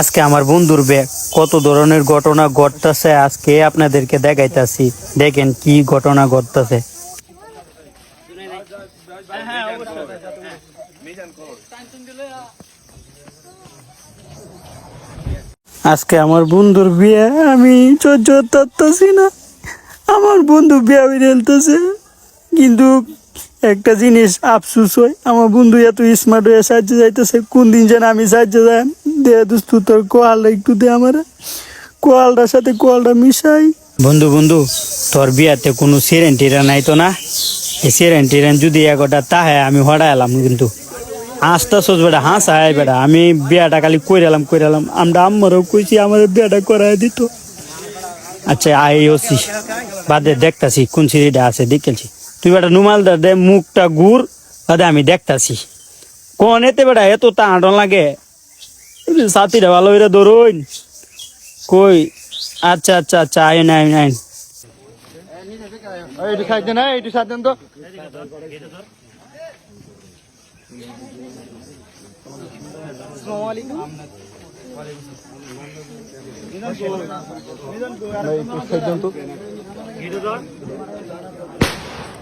আজকে আমার বন্ধুর ব্যাগ। কত ধরনের ঘটনা ঘটতেছে আজকে আপনাদেরকে দেখাইতাছি। দেখেন কি ঘটনা ঘটতেছে। আজকে আমার বন্ধুর বিয়ে আমি সহ্য করতেছি না। আমার বন্ধু বিয়ে ফেলতেছে কিন্তু একটা জিনিস আফসুস হয়। আমার বন্ধু এত স্মার্ট হয়ে সাহায্য যাইতেছে কোন দিন যেন আমি সাহায্য যাই দে দোস্ত, তোর কোয়ালটা একটু দে আমার। কোয়ালটার সাথে কোয়ালটা মিশাই। বন্ধু বন্ধু, তোর বিয়াতে কোনো সিরেন টিরেন নাই তো না? এই সিরেন টিরেন যদি একটা তাহে আমি হড়া এলাম কিন্তু। হাসতে সোচ বেটা, হাস আয় বেটা, আমি বিয়াটা খালি কইরালাম কইরালাম আমরা আম্মারও কইছি আমার বিয়াটা করাই দিত। আচ্ছা আই ওসি বাদে দেখতাছি কোন সিঁড়িটা আছে দেখেছি তুই বেটা নুমাল দা দে মুখটা গুড় বাদে আমি দেখতাছি। কোন এতে বেটা এত তাঁটন লাগে? সাথীরা ভালো করে ধরুন। কই? আচ্ছা আচ্ছা আচ্ছা আইন আইন আইন। এইটু সাইড দেন এইটু সাইড দেন তো। একটু সাইড দেন তো।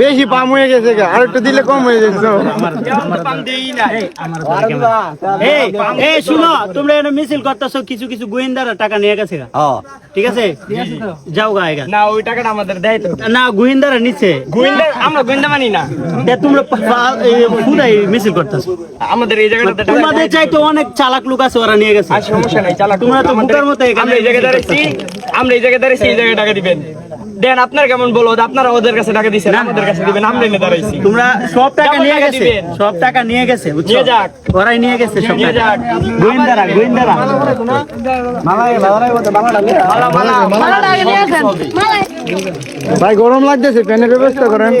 বেশি পাম হয়ে গেছে আর একটু দিলে কম হয়ে যাচ্ছে। না এই এই শুনো তোমরা এখানে মিছিল করতেছো কিছু কিছু গোয়েন্দারা টাকা নিয়ে গেছে। ঠিক আছে? যাও গা না ওই টাকাটা আমাদের দেয় তো। না গোয়েন্দারা নিচ্ছে গোয়েন্দা আমরা গোয়েন্দা মানি না। তে তোমরা পুরাই মিছিল করতেছো? আমাদের এই জায়গাটাতে টাকা তোমাদের চাইতে অনেক চালাক লোক আছে ওরা নিয়ে গেছে। আর সমস্যা নাই চালাক তোমরা তো বুকার মতো এখানে আমরা এই জায়গায় দাঁড়াইছি আমরা এই জায়গায় দাঁড়াইছি এই জায়গায় টাকা দিবেন। দেন আপনার কেমন বলো? আপনারা ওদের কাছে টাকা দিছেন আমাদের কাছে দিবেন আমরা এনে দাঁড়াইছি। তোমরা সব টাকা নিয়ে গেছে? সব টাকা নিয়ে গেছে নিয়ে যাক। ওরাই নিয়ে গেছে সব নিয়ে যাক। গোয়েন্দারা গোয়েন্দারা। মালা মালা মালা নিয়ে আসেন মালা ভাই গরম লাগতেছে প্যানের ব্যবস্থা করেন।